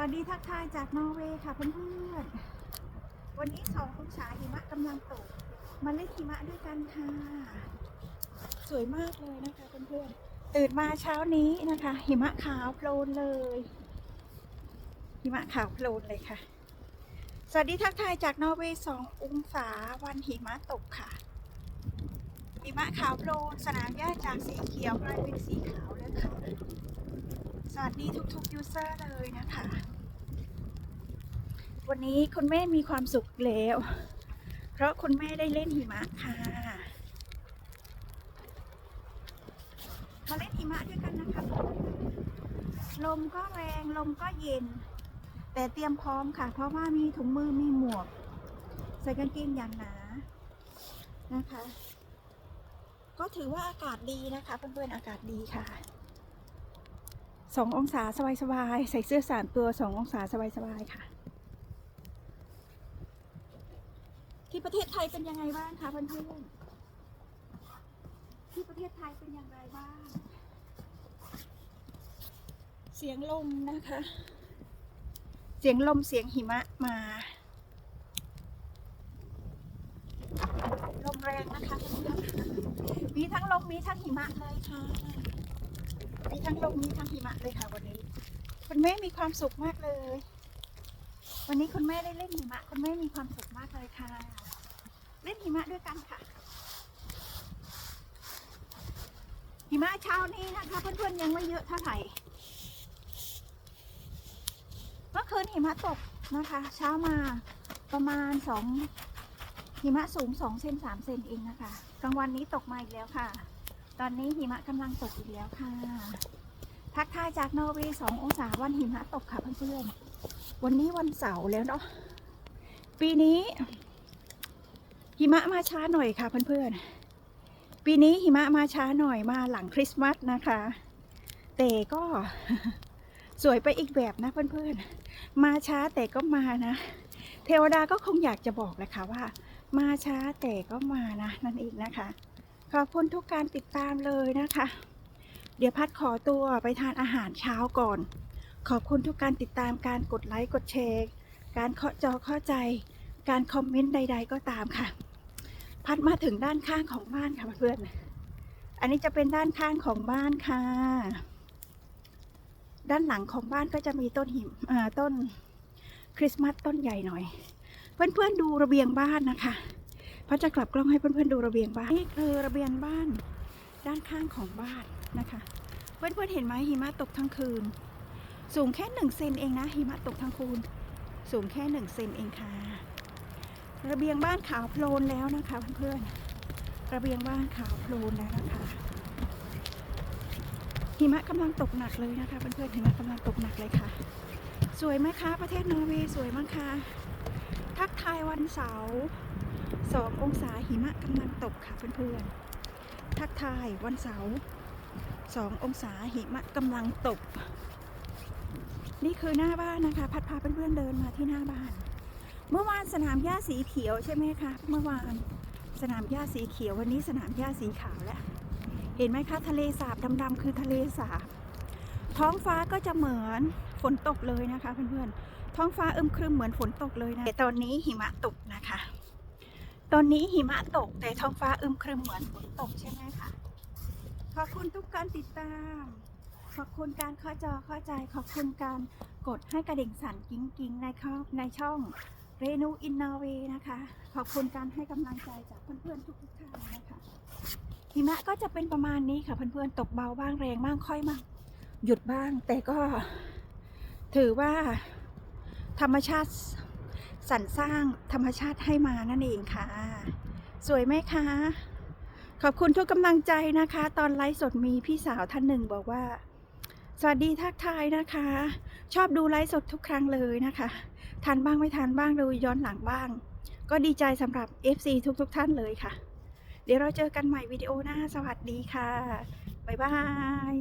วัสดีทักทายจากนอร์เวย์ค่ะเพื่อนๆ วันนี้สององศาหิมะกำลังตก มาเล่นหิมะด้วยกันค่ะ สวยมากเลยนะคะเพื่อนๆ ตื่นมาเช้านี้นะคะ หิมะขาวโพลนเลย หิมะขาวโพลนเลยค่ะ สวัสดีทักทายจากนอร์เวย์สององศาวันหิมะตกค่ะ หิมะขาวโพลนสนามหญ้าจากสีเขียวกลายเป็นสีขาวแล้วค่ะ สวัสดีทุกๆยูเซอร์เลยนะคะ วันนี้คุณแม่มีความสุขแล้ว เพราะคุณแม่ได้เล่นหิมะค่ะมาเล่นหิมะด้วยกันนะคะ ลมก็แรงลมก็เย็น แต่เตรียมพร้อมค่ะ เพราะว่ามีถุงมือมีหมวก ใส่กางเกงอย่างหนานะคะ ก็ถือว่าอากาศดีนะคะเพื่อนๆอากาศดีค่ะ สององศาสบายๆ ใส่เสื้อสามตัวสององศาสบายๆ ค่ะ ที่ประเทศไทยเป็นยังไงบ้างคะเพื่อนๆที่ประเทศไทยเป็นอย่างไรบ้าง เสียงลมนะคะ เสียงลมเสียงหิมะมา ลมแรงนะคะเพื่อนๆมีทั้งลมมีทั้งหิมะเลยค่ะ มีทั้งลมมีทั้งหิมะเลยค่ะวันนี้ คุณแม่มีความสุขมากเลย วันนี้คุณแม่ได้เล่นหิมะ คุณแม่มีความสุขมากเลยค่ะ เล่นหิมะด้วยกันค่ะ หิมะเช้านี้นะคะเพื่อนๆยังไม่เยอะเท่าไหร่เมื่อคืนหิมะตกนะคะ เช้ามาประมาณสองหิมะสูงสองเซนสามเซนเองนะคะกลางวันนี้ตกมาอีกแล้วค่ะ ตอนนี้หิมะกำลังตกอีกแล้วค่ะ ทักทายจากนอร์เวย์สององศาวันหิมะตกค่ะเพื่อนๆ วันนี้วันเสาร์แล้วเนาะ ปีนี้ หิมะมาช้าหน่อยค่ะเพื่อนๆ ปีนี้หิมะมาช้าหน่อยมาหลังคริสต์มาสนะคะ แต่ก็สวยไปอีกแบบนะเพื่อนๆ มาช้าแต่ก็มานะ เทวดาก็คงอยากจะบอกแหละค่ะว่า มาช้าแต่ก็มานะนั่นเองนะคะ ขอบคุณทุกการติดตามเลยนะคะ เดี๋ยวพัดขอตัวไปทานอาหารเช้าก่อน ขอบคุณทุกการติดตามการกดไลค์กดแชร์ การเคาะจอเข้าใจ การคอมเมนต์ใด ๆ ก็ตามค่ะ พัดมาถึงด้านข้างของบ้านค่ะเพื่อนอันนี้จะเป็นด้านข้างของบ้านค่ะ ด้านหลังของบ้านก็จะมีต้นหิมต้นคริสต์มาสต้นใหญ่หน่อย เพื่อนๆดูระเบียงบ้านนะคะ พัดจะกลับกล้องให้เพื่อนๆดูระเบียงบ้านนี่คือระเบียงบ้านด้านข้างของบ้านนะคะ เพื่อนๆเห็นไหมหิมะตกทั้งคืน สูงแค่หนึ่งเซนเองนะหิมะตกทั้งคืนสูงแค่หนึ่งเซนเองค่ะ ระเบียงบ้านขาวโพลนแล้วนะคะเพื่อนๆระเบียงบ้านขาวโพลนแล้วนะคะหิมะกำลังตกหนักเลยนะคะเพื่อนๆหิมะกำลังตกหนักเลยค่ะ สวยไหมคะ ประเทศนอร์เวย์สวยมากค่ะทักทายวันเสาร์ สององศาหิมะกำลังตกค่ะเพื่อนๆ ทักทายวันเสาร์สององศาหิมะกำลังตก นี่คือหน้าบ้านนะคะ พัดพาเพื่อนๆเดินมาที่หน้าบ้าน เมื่อวานสนามหญ้าสีเขียวใช่ไหมคะ เมื่อวานสนามหญ้าสีเขียววันนี้สนามหญ้าสีขาวแล้ว เห็นไหมคะทะเลสาบดำๆคือทะเลสาบ ท้องฟ้าก็จะเหมือนฝนตกเลยนะคะเพื่อนๆ ท้องฟ้าอึมครึมเหมือนฝนตกเลยนะแต่ตอนนี้หิมะตกนะคะ ตอนนี้หิมะตกแต่ท้องฟ้าอึมครึมเหมือนฝนตกใช่ไหมคะ ขอบคุณทุกการติดตาม ขอบคุณการเข้าจอเข้าใจ ขอบคุณการกดให้กระดิ่งสั่นกิ้งกิ้งในข้อในช่องเรนูอินนอเวนะคะ ขอบคุณการให้กำลังใจจากเพื่อนๆทุกๆท่านนะคะหิมะก็จะเป็นประมาณนี้ค่ะเพื่อนๆตกเบาบ้างแรงบ้างค่อยบ้างหยุดบ้างแต่ก็ถือว่าธรรมชาติ สรรสร้างธรรมชาติให้มานั่นเองค่ะ สวยไหมคะ ขอบคุณทุกกำลังใจนะคะ ตอนไลฟ์สดมีพี่สาวท่านหนึ่งบอกว่า สวัสดีทักทายนะคะ ชอบดูไลฟ์สดทุกครั้งเลยนะคะทันบ้างไม่ทันบ้างดูย้อนหลังบ้าง ก็ดีใจสำหรับ FC ทุกๆทท่านเลยค่ะ เดี๋ยวเราเจอกันใหม่วิดีโอหน้าสวัสดีค่ะ บ๊ายบาย